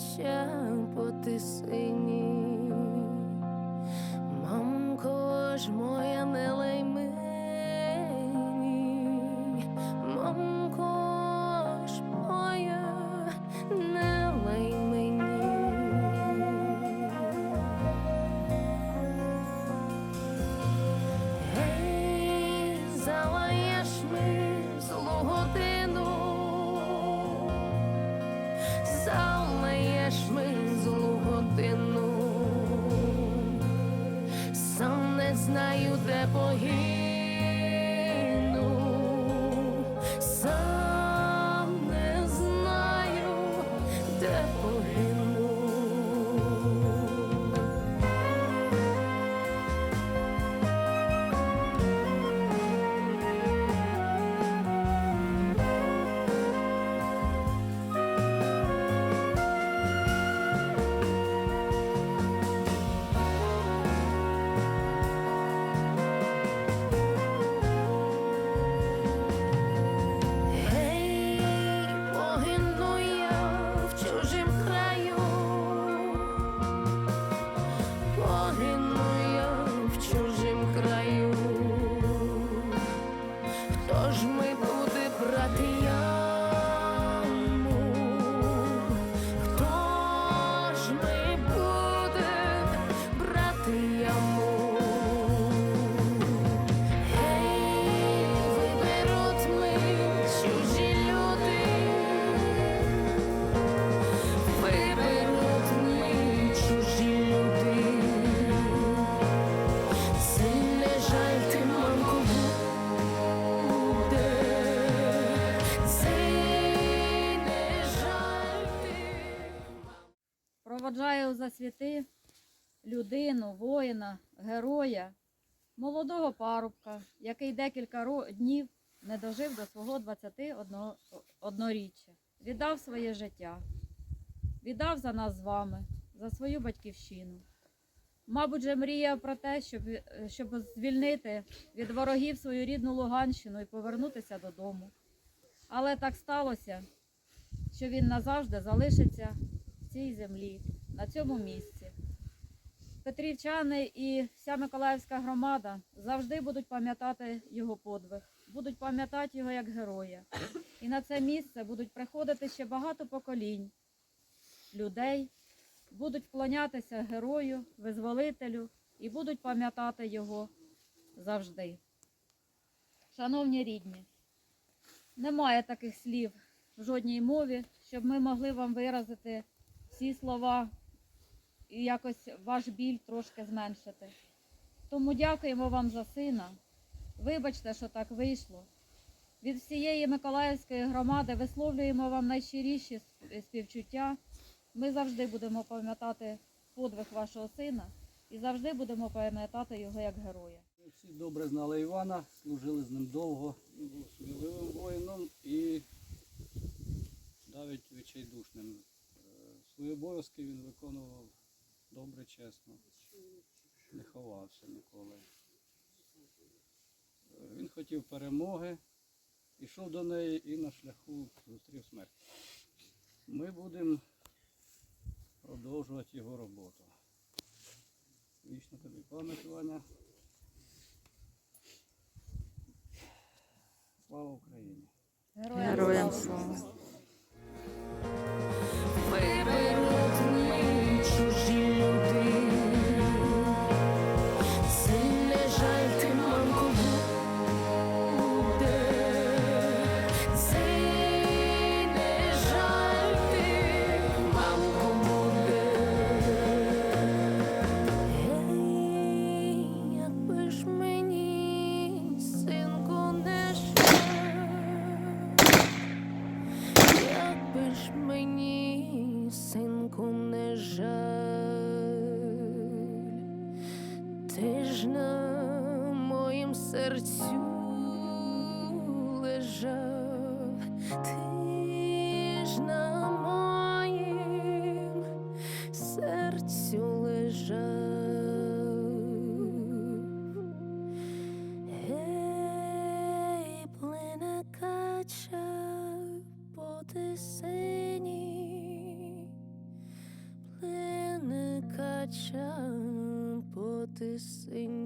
кача по тисині. Мамко ж моя знаю, де погину, Проводжаю за святи людину, воїна, героя, молодого парубка, який декілька днів не дожив до свого 21-річчя. Віддав своє життя, віддав за нас з вами, за свою батьківщину. Мабуть, же мріяв про те, щоб, щоб звільнити від ворогів свою рідну Луганщину і повернутися додому. Але так сталося, що він назавжди залишиться в цій землі, на цьому місці. Петрівчани і вся Миколаївська громада завжди будуть пам'ятати його подвиг, будуть пам'ятати його як героя. І на це місце будуть приходити ще багато поколінь людей, будуть вклонятися герою, визволителю і будуть пам'ятати його завжди. Шановні рідні, немає таких слів в жодній мові, щоб ми могли вам виразити всі слова і якось ваш біль трошки зменшити. Тому дякуємо вам за сина. Вибачте, що так вийшло. Від всієї Миколаївської громади висловлюємо вам найщиріші співчуття. Ми завжди будемо пам'ятати подвиг вашого сина і завжди будемо пам'ятати його як героя. Ми Всі добре знали Івана, служили з ним довго. Він був сміливим воїном і навіть відчайдушним. Е, Свої обов'язки він виконував добре, чесно, не ховався ніколи. Е, Він хотів перемоги, ішов до неї і на шляху зустрів смерть. Ми будемо продовжувати його роботу. Вічно тобі пам'ять, Ваня. Слава Україні! Героям слава! Ти ж моїм серцю лежав, ти моїм серцю лежав, Ей, плине кача по тисині, плине кача. this thing